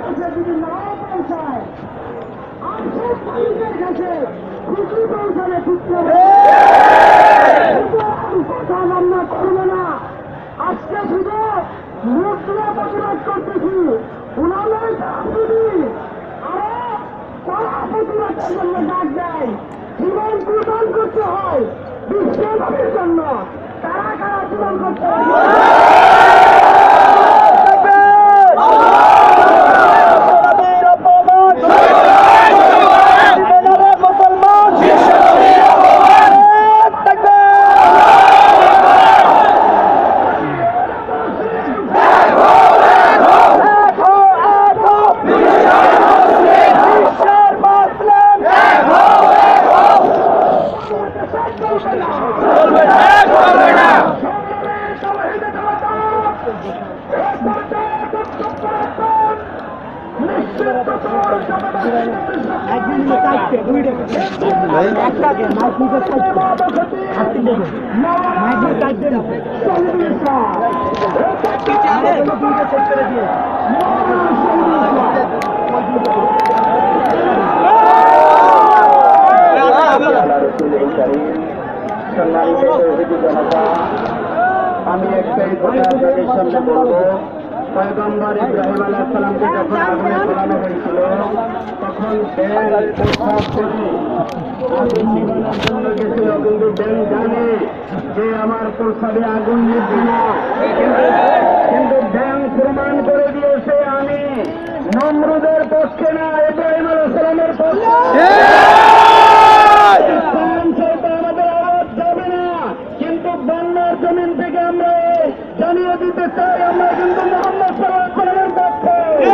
কাছে যদি না পৌঁছায় আর্থিক মালিকের কাছে খুশি পৌঁছালে ঠিক কথা আমরা করব না আজকে শুধু মুদ্রা প্রতিরোধ করতেছি উনাদের যদি আরও কড়া প্রতিরোধের জন্য ডাক দেয় জীবন কুরবান করতে হয় বিশ্বভাবের জন্য তারা কারা জীবন করতে হয় সামনে বলব পয়গম্বর ইব্রাহিম আলাহ সালামকে যখন আগুনে ফেলানো হয়েছিল তখন ব্যাং প্রস্তাব করে আগুন নিবানোর জন্য গেছিল কিন্তু ব্যাং জানে যে আমার প্রস্তাবে আগুন নিবে না কিন্তু কিন্তু ব্যাং প্রমাণ করে দিয়েছে, আমি নমরুদের পক্ষে না ইব্রাহিম আলাহ সালামের পক্ষে ইসলাম ছাড়া আমাদের আওয়াজ যাবে না কিন্তু বন্যার জমিন থেকে আমরা জানিয়ে দিতে চাই আমরা কিন্তু মোহাম্মদ সাল্লাহ সাল্লামের পক্ষে মোহাম্মদ সাল্লাল্লাহু আলাইহি সাল্লামকে নিয়ে যদি আর দ্বিতীয় কটুক্তি করা হয় প্রয়োজনে আমরা আমাদের জান নিয়ে কটুক্তি বাংলার জমিন সহযোগে পিছিয়ে করতে দেওয়া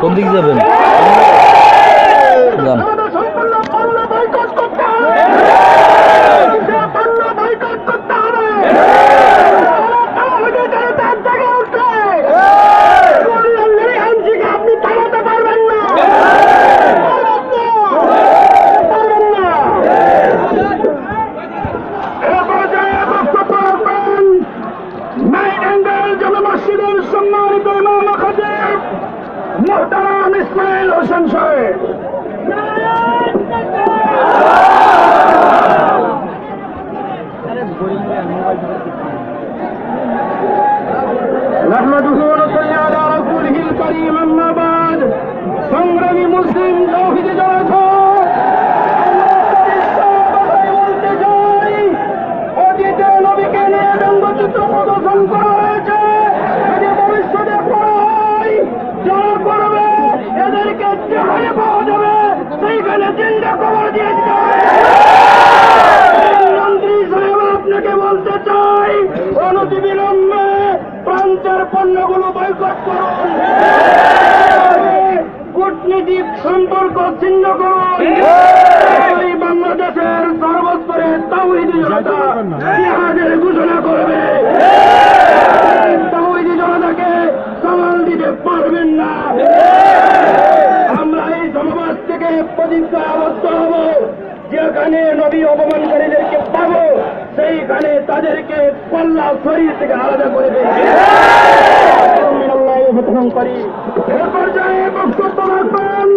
কোন দিকে যাবেন যান। সম্মানিত মোহতারাম ইসমাইল হোসেন সাহেব نحمده ونصلي على رسوله الكريم أما রাজনৈতিক সম্পর্ক ছিন্ন করি বাংলাদেশের সর্বস্তরে তাওহিদি জনতা জিহাদের ঘোষণা করবে। তাওহিদি জনতাকে সামাল দিতে পারবেন না। আমরা এই সমাজ থেকে প্রতিজ্ঞাবদ্ধ হব। যেখানে নবী অপমানকারীদেরকে পাবো সেইখানে তাদেরকে পল্লা শরীর থেকে আলাদা করে দেবে। করি। পর্যায়ে বক্তব্য রাখবেন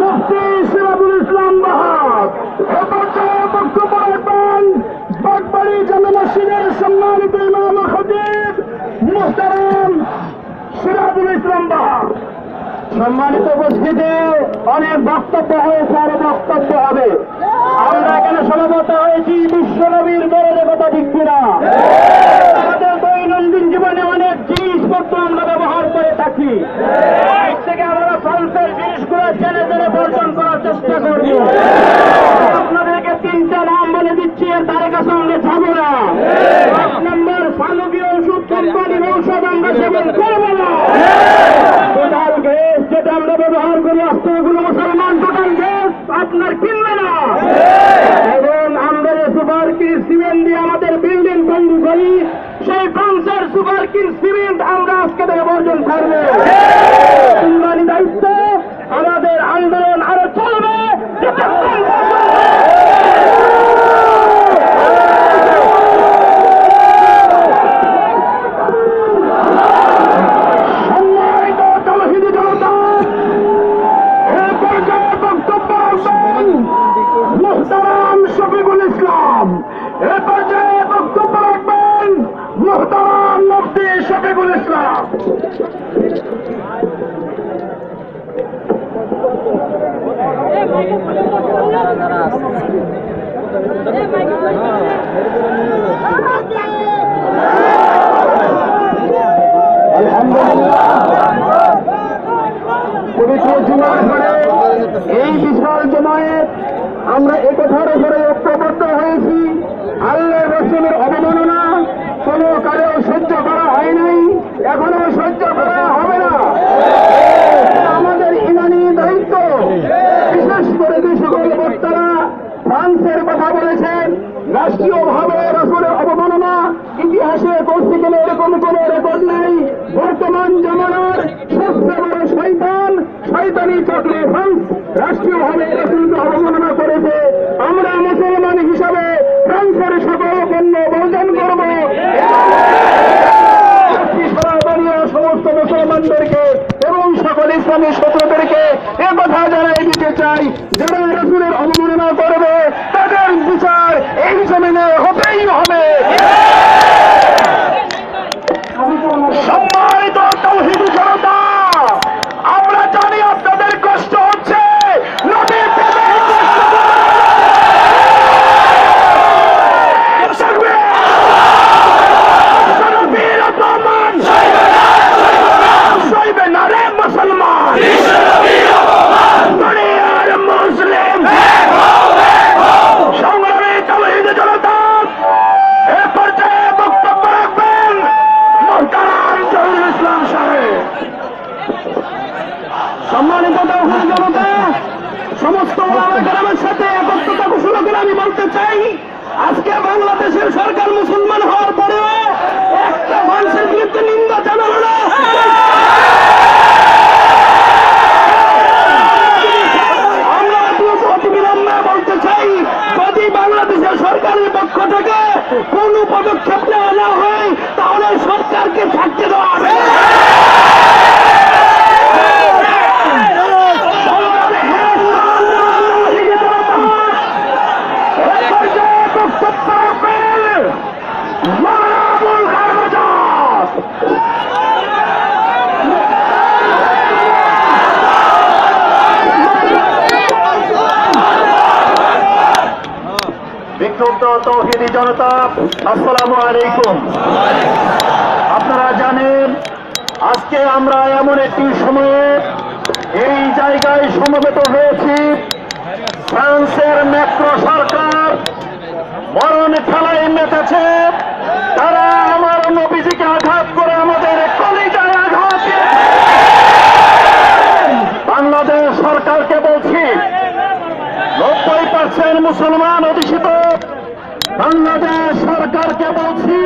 মুফতি সিরাজুল ইসলাম বাহাব এ পর্যায়ে বক্তব্য রাখবেন। বাগবাড়ি জামে মসজিদের সম্মানিত ইমাম খতিব মুহতারাম সিরাজুল ইসলাম বাহাব সম্মানিত উপস্থিতি অনেক বক্তব্য হয়েছে আরও বক্তব্য হবে। আমরা এখানে সমাগত হয়েছি বিশ্বনবীর বড় কথা ঠিক কিনা? আমাদের দৈনন্দিন জীবনে অনেক জিনিসপত্র আমরা ব্যবহার করে থাকি। থেকে আমরা ফলসের জিনিসগুলো জেনে জেনে বর্জন করার চেষ্টা করব। আপনাদেরকে তিনটা নাম বলে দিচ্ছি, এর তার কাছে আমরা যাব না। এক নম্বর সানবীয় ওষুধ কোম্পানির ঔষধ আমরা সেবন করব না। টোটাল গ্যাস যেটা আমরা ব্যবহার করি এগুলো মুসলমান, টোটাল গ্যাস আপনার কিনবে না। এবং আমরা সুপার কিন সিমেন্ট দিয়ে আমাদের বিল্ডিং তৈরি করি। সেই ফ্রান্সের সুপার কিং সিমেন্ট আমরা আজকে থেকে বর্জন করব। দায়িত্ব আমাদের আন্দোলন আরও একথার উপরে ঐক্যবদ্ধ হয়েছি আল্লাহ রসুলের অবমাননা কোনো কালেও সহ্য করা হয় নাই এখনও সহ্য করা হবে না এটা আমাদের ইমানি দায়িত্ব বিশেষ করে যে সকল বক্তারা ফ্রান্সের কথা বলেছেন রাষ্ট্রীয়ভাবে রসুলের অবমাননা ইতিহাসে পৌঁছে গেলে এরকম কোন রেকর্ড নেই বর্তমান জামানার সবচেয়ে বড় শৈতান শৈতানি চক্রে ফ্রান্স রাষ্ট্রীয়ভাবে রসুলকে অবমাননা করেছে আমরা মুসলমান হিসাবে ফ্রান্সের সকল পণ্য বর্জন করব সারা দুনিয়ার সমস্ত মুসলমানদেরকে এবং সকল ইসলামী শত্রুদেরকে এ কথা জানাই দিতে চাই যারা রসুলের অবমাননা করবে তাদের বিচার এই জমিনে হতেই হবে সম্মানিত তৌহিদ জনতা আমরা জানি আপনাদের কষ্ট হচ্ছে নদীর প্রেমের কষ্ট থাকবে। বীর অপমান সইবে না রে মুসলমান দুনিয়ার মুসলিম সংগ্রামী তৌহিদ জনতা এ পর্যায়ে বক্তব্য রাখবেন মোহতারাম জহুরুল ইসলাম সাহেব সম্মানিত তৌহিদ জনতা সমস্ত ওলামা গ্রামের সাথে একত্রতা ঘোষণা করে আমি বলতে চাই আজকে বাংলাদেশের সরকার মুসলমান হওয়ার পরেও একটা মানুষের বিরুদ্ধে নিন্দা জানালো না আমরা অতি বিলম্বে বলতে চাই যদি বাংলাদেশের সরকারের পক্ষ থেকে কোনো পদক্ষেপ নেওয়া না হয় তাহলে সরকারকে থাকতে দেওয়া হবে না। বক্তব্য রাখবেন মারাবুল খারজাত বিক্ষুব্ধ তৌহিদি জনতা আসসালামু আলাইকুম আপনারা জানেন আজকে আমরা এমন একটি সময়ে এই জায়গায় সমবেত হয়েছি। ফ্রান্সের ম্যাক্রো সরকার মরণ খেলায় মেতেছে। তারা আমার নবীজিকে আঘাত করে আমাদের কলিজায় আঘাত বাংলাদেশ সরকারকে বলছি, নব্বই পার্সেন্ট মুসলমান অধিষ্ঠিত বাংলাদেশ সরকারকে বলছি,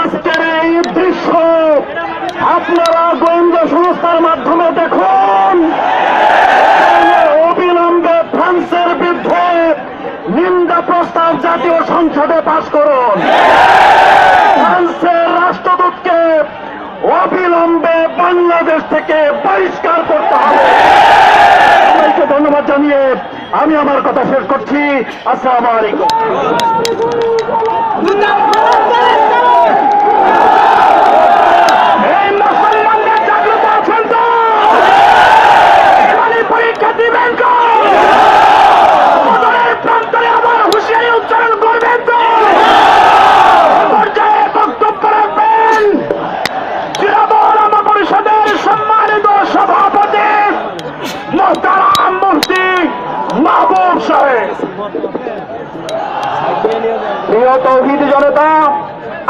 আজকের এই দৃশ্য আপনারা গোয়েন্দা সংস্থার মাধ্যমে দেখুন। অবিলম্বে ফ্রান্সের বিরুদ্ধে নিন্দা প্রস্তাব জাতীয় সংসদে পাশ করুন। ফ্রান্সের রাষ্ট্রদূতকে অবিলম্বে বাংলাদেশ থেকে বহিষ্কার করতে হবে। সবাইকে ধন্যবাদ জানিয়ে আমি আমার কথা শেষ করছি। আসসালামু আলাইকুম। তৌহিদ জনতা,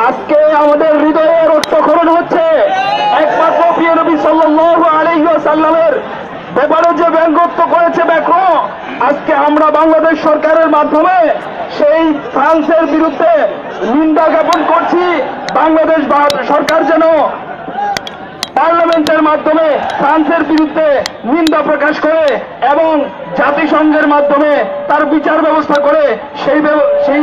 আজকে আমাদের হৃদয়ে রক্তক্ষরণ হচ্ছে। একমাত্র প্রিয় নবী সাল্লাল্লাহু আলাইহি ওয়াসাল্লামের ব্যাপারে যে ব্যঙ্গত্ব করেছে দেখো, আজকে আমরা বাংলাদেশ সরকারের মাধ্যমে সেই ফ্রান্সের বিরুদ্ধে নিন্দা জ্ঞাপন করছি। বাংলাদেশ সরকার যেন পার্লামেন্টের মাধ্যমে ফ্রান্সের বিরুদ্ধে নিন্দা প্রকাশ করে এবং জাতিসংঘের মাধ্যমে তার বিচার ব্যবস্থা করে সেই সেই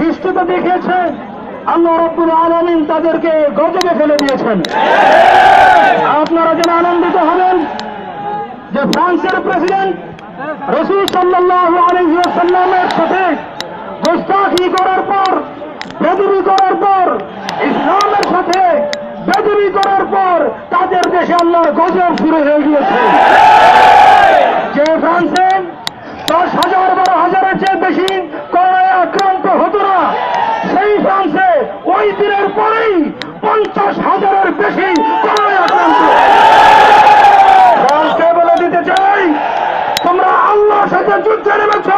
হিস্ট্রিতে দেখিয়েছে আল্লাহ রব্বুল আলমিন তাদেরকে গজবে ফেলে দিয়েছেন। আপনারা যেন আনন্দিত হবেন যে ফ্রান্সের প্রেসিডেন্ট রসুল সাল্লাহ আলহিউসাল্লামের সাথে গোস্তাখি করার পর, বেদবি করার পর, ইসলামের সাথে বেদবি করার পর তাদের দেশে আল্লাহর গজব শুরু হয়ে গিয়েছে। যে ফ্রান্সে দশ হাজার বারো হাজারের চেয়ে বেশি করোনায় আক্রান্ত হতো না সেই ফ্রান্সে ওই দিনের পরেই পঞ্চাশ হাজারের বেশি করোনায় ফ্রান্সকে বলে দিতে চাই, তোমরা আল্লাহর সাথে যুদ্ধে নেমেছ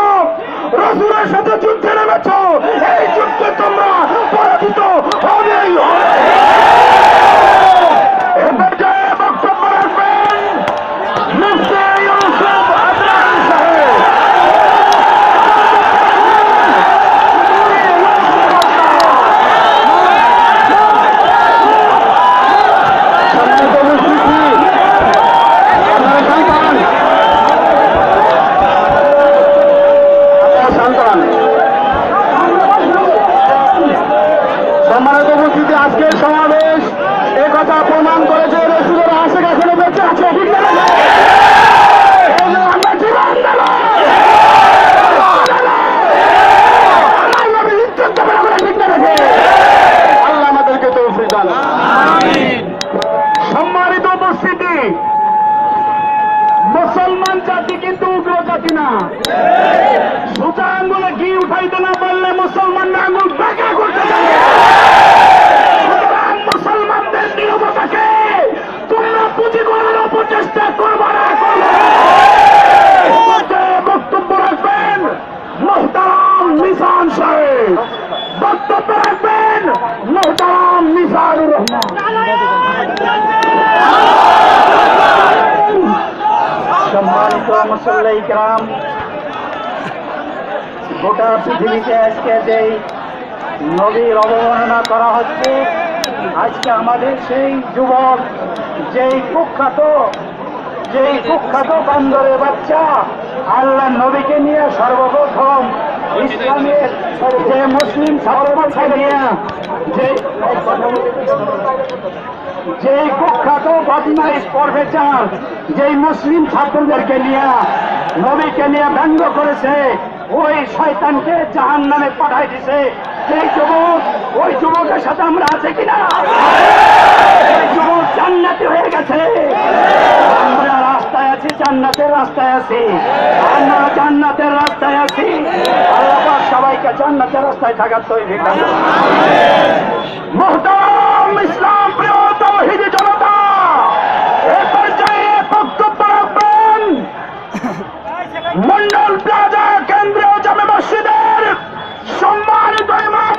রসুরের সাথে যুদ্ধে নেমেছ এই যুদ্ধে তোমরা পরাজিত হবেই হবে এ পর্যায়ে বক্তব্য রাখবেন মুফতি ইউসুফ আদনান সাহেব সম্মানিত উপস্থিতি, আপনারা শান্ত হন। আপনারা শান্ত হন। সম্মানিত উপস্থিতি আজকের সমাবেশ এ কথা প্রমাণ করেছে রসুলের আশে এখনও বেঁচে আছে ঠিক না? এই যে আমরা জীবন দেব। আমার নবীর ইজ্জত দেবে না বলে ঠিক না রেখে। আল্লাহ আমাদেরকে তৌফিক দান সম্মানিত উপস্থিতি মুসলমান জাতি কিন্তু উগ্র জাতি না সোজা আঙ্গুলে ঘি উঠাইতে না পারলে মুসলমান আঙ্গুল বেঁকা করতে যাবে সুতরাং মুসলমানদের নিয়মতাকে তোমরা পুঁজি করার অপচেষ্টা করবা না করবে না। এ পর্যায়ে বক্তব্য রাখবেন মোহতারাম নিশান সাহেব বক্তব্য রাখবেন মোহতারাম নিসারুর রহমান সম্মানিত মুসল্লাই গ্রাম গোটা পৃথিবীতে আজকে যেই নবীর অবমাননা করা হচ্ছে। আজকে আমাদের সেই যুবক, যেই কুখ্যাত যেই কুখ্যাত বান্দরের বাচ্চা, আল্লাহ নবীকে নিয়ে সর্বপ্রথম ইসলামের যে মুসলিম ছাত্রকে নিয়ে যে যে কুখ্যাত বদমাইশ চান যেই মুসলিম ছাত্রদেরকে নিয়ে নবীকে নিয়ে ব্যঙ্গ করেছে, ওই শয়তানকে জাহান নামে পাঠাই দিছে। সেই যুবক, ওই যুবকের সাথে আমরা আছে কিনা? সেই যুবক জান্নাতি হয়ে গেছে। আমরা রাস্তায় আছি, জান্নাতের রাস্তায় আছি। আমরা জান্নাতের রাস্তায় আছি। আল্লাহ সবাইকে জান্নাতের রাস্তায় থাকার তৈরি মোহতারাম ইসলাম প্রিয় তৌহিদি জনতা এ পর্যায়ে বক্তব্য রাখবেন মন্ডল প্লাজা কেন্দ্রীয় জামে মসজিদের সম্মানিত ইমাম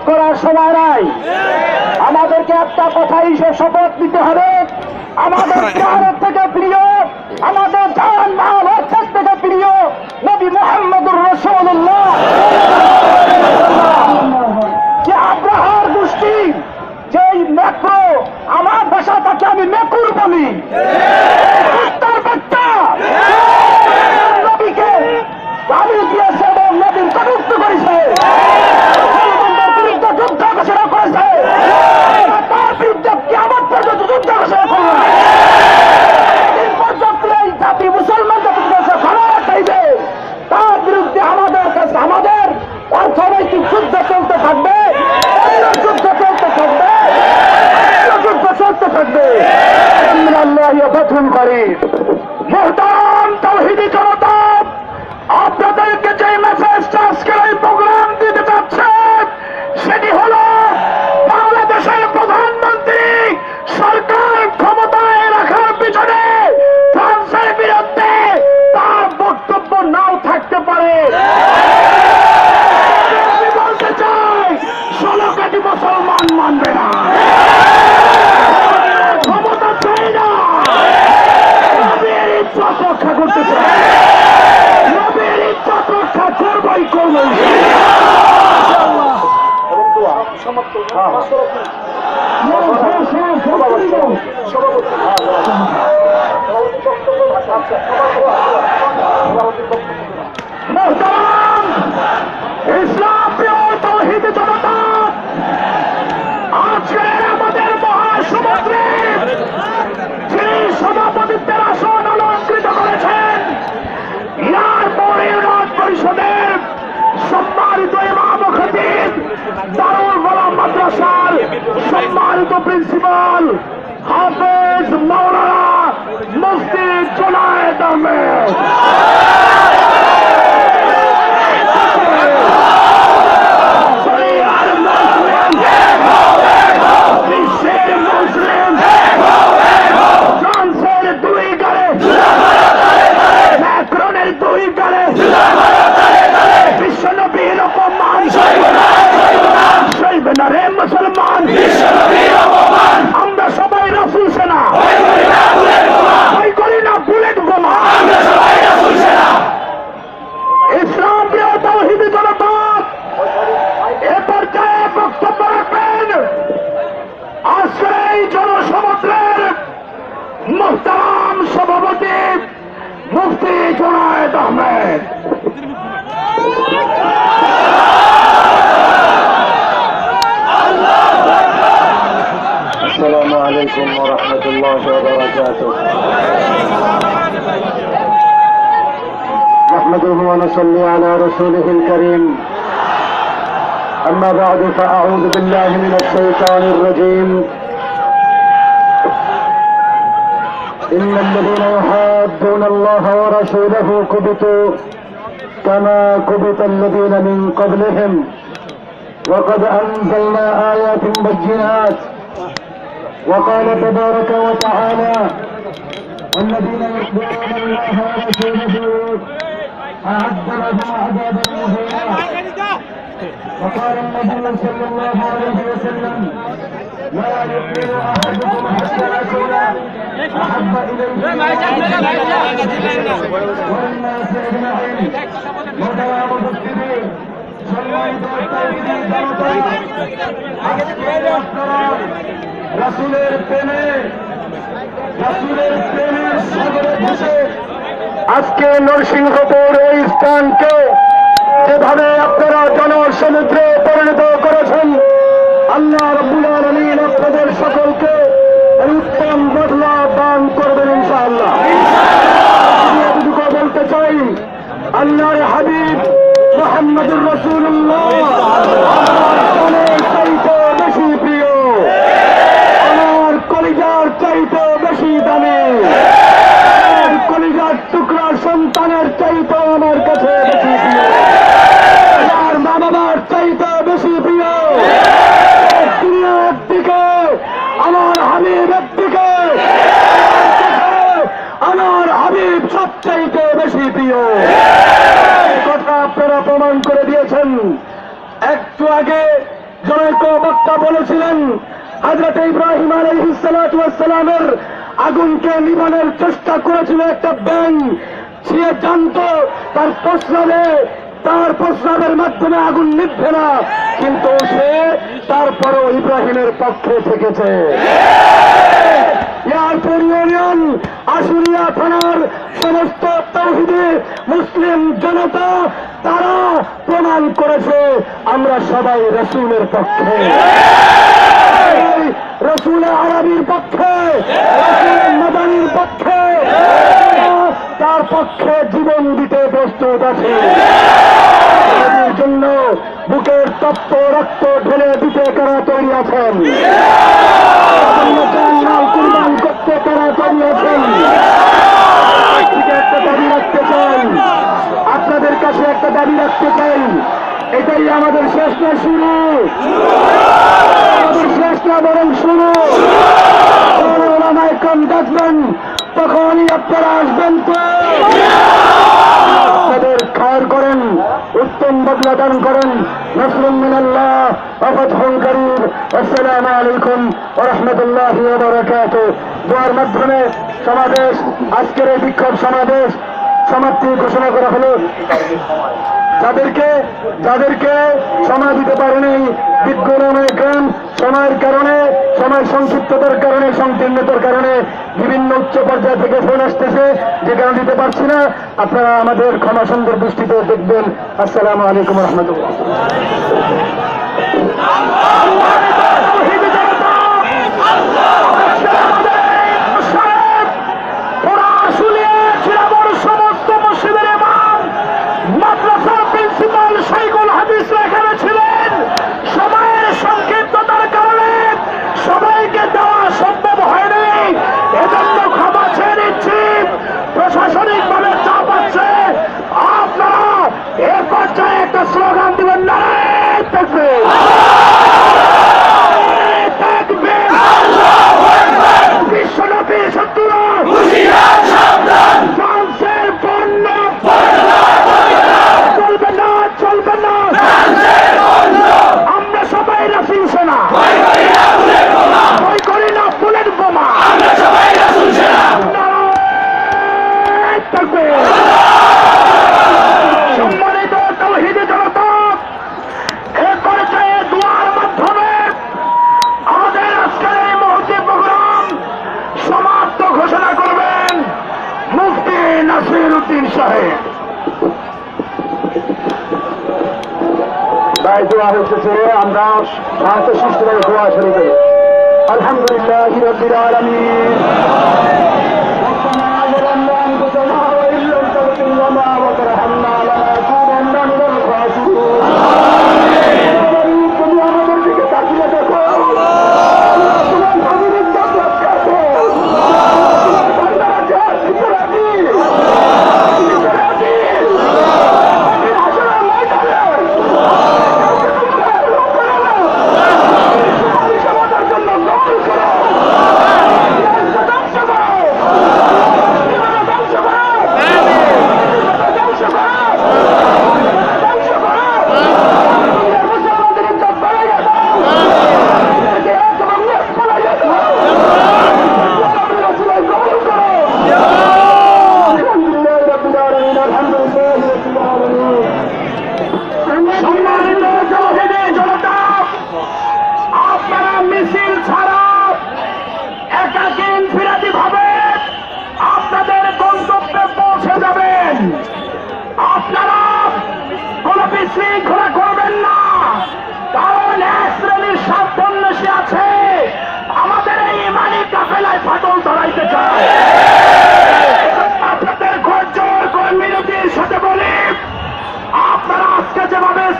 নসিহত করার সময় নাই। আমাদেরকে একটা কথাই সে শপথ নিতে হবে। আমাদের প্রাণের থেকে প্রিয় আমাদের জান মাল অর্থের থেকে প্রিয় নবী মোহাম্মদুর রসুল্লাহ যে আব্রাহার গোষ্ঠী যেই মেক্রো আমার ভাষা তাকে আমি মেকুর বলি। মাদ্রাসার সম্মানিত প্রিন্সিপাল হাফেজ মৌলানা মুফতি জোনায়েদ আহমেদ। আজকের এই জনসমুদ্রের মুহতারাম সভাপতি মুফতি জুনায়েদ আহমেদ السلام عليكم ورحمة الله وبركاته نحمده ونصلي على رسوله الكريم أما بعد فأعوذ بالله من الشيطان الرجيم إن الذين يحادون الله ورسوله كبتوا كما كبت الذين من قبلهم. وقد أنزلنا آيات بينات. وقال تبارك وتعالى والذين يتبعون الله ورسوله أعد لهم عذابا مهينا وقال النبي صلى الله عليه وسلم لا يؤمن أحدكم حتى أكون أحب إليه والناس أجمعين ودوام الدين সম্মানিত তাওহীদি জনতা আজকের আপনারা রাসূলের প্রেমে রাসূলের প্রেমের সাগরে ভেসে আজকে নরসিংহপুর এই স্থানকে যেভাবে আপনারা জনসমুদ্রে পরিণত করেছেন আল্লাহ রব্বুল আপনাদের সকলকে উত্তম বদলা দান করবেন ইনশাআল্লাহ। বলতে চাই আল্লাহর হাবিব মোহাম্মদুর রসুল্লাহ আমার চাইতে বেশি প্রিয় আমার কলিজার চাইতে বেশি দামে আমার কলিজার টুকরা সন্তানের চাইতে আমার কাছে বেশি প্রিয় আমার মা বাবার চাইতে বেশি প্রিয় দুনিয়া একদিকে আমার হাবিব একদিকে আমার হাবিব সবচাইতে বেশি প্রিয় এই কথা আপনারা প্রমাণ করে দিয়েছেন একটু আগে বক্তা বলেছিলেন হজরত ইব্রাহিম আলহিসালামের আগুনকে নিবানের চেষ্টা করেছিল একটা ব্যাং সে জানতো তার প্রস্রাবে, তার প্রস্রাবের মাধ্যমে আগুন নিভবে না, কিন্তু সে তারপরও ইব্রাহিমের পক্ষে থেকেছে। এয়ারপোর ইউনিয়ন আশুলিয়া থানার সমস্ত তৌহিদে মুসলিম জনতা, তারা প্রমাণ করেছে, আমরা সবাই রসুলের পক্ষে। রসুল আরবির পক্ষে মাদানির পক্ষে, তার পক্ষে জীবন দিতে প্রস্তুত আছে। জন্য বুকের তপ্ত রক্ত ঢেলে দিতে কারা তৈরি আছেন। কুরবান করতে কারা তৈরি আছেন। একটা দাবি রাখতে চাই। আপনাদের কাছে একটা দাবি রাখতে চাই। এটাই আমাদের শেষ না শুরু। না বরং শুরু ডাকবেন তখনই আপনারা আসবেন তো। আপনাদের খায়ের করেন, উত্তম বদলা দান করেন। নসরুল মিনাল্লাহ অফতহুল করিম, আসসালামু আলাইকুম ওয়া রাহমাতুল্লাহি ওয়া দোয়ার মাধ্যমে সমাবেশ, আজকের এই বিক্ষোভ সমাবেশ সমাপ্তি ঘোষণা করা হলো। যাদেরকে যাদেরকে সময় দিতে পারেনি বিজ্ঞানের গ্রাম, সময়ের কারণে, সময় সংক্ষিপ্ততার কারণে, সংকীর্ণতার কারণে বিভিন্ন উচ্চ পর্যায় থেকে ফোন আসতেছে, যে কারণ দিতে পারছি না। আপনারা আমাদের ক্ষমা সুন্দর দৃষ্টিতে দেখবেন। আসসালামু আলাইকুম রহমতুল্লাহ সমস্ত মসজিদের ইমাম মাদ্রাসার প্রিন্সিপাল শাইকুল হাদিস এখানে ছিলেন সময়ের সংক্ষিপ্ততার কারণে সবাইকে দেওয়া সম্ভব হয়নি এজন্য ক্ষমা চেয়ে নিচ্ছি প্রশাসনিক ভাবে চাপ আছে আপনারা এ পর্যায়ে একটা স্লোগান দিবেন না বিশ্বনবী শত্রু ফ্রান্সের পণ্য চলবে না চলবে না আমরা সবাই রাসুল সেনা ভয় করি না বুলেট বোমা নারায়ণ তাকবীর। সম্মানিত তৌহিদি জনতা এ পর্যায়ে দোয়ার মাধ্যমে আমাদের আজকের এই মুহূর্তে প্রোগ্রাম সমাপ্ত ঘোষণা করবেন মুফতি নাসির উদ্দিন সাহেব তাই দোয়া হচ্ছে আমরা শান্ত সুস্থভাবে দোয়া শুরু করি আলহামদুলিল্লাহ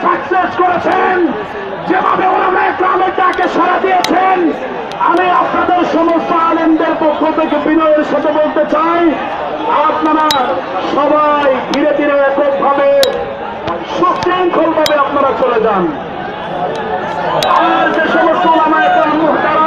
সাকসেস করেছেন, যেভাবে ওলামা ইসলামের সারা দিয়েছেন, আমি আপনাদের সমস্ত আলেমদের পক্ষ থেকে বিনয়ের সাথে বলতে চাই, আপনারা সবাই ধীরে ধীরে এককভাবে সুশৃঙ্খলভাবে আপনারা চলে যান। আর যে সমস্ত ওলামা ইসলাম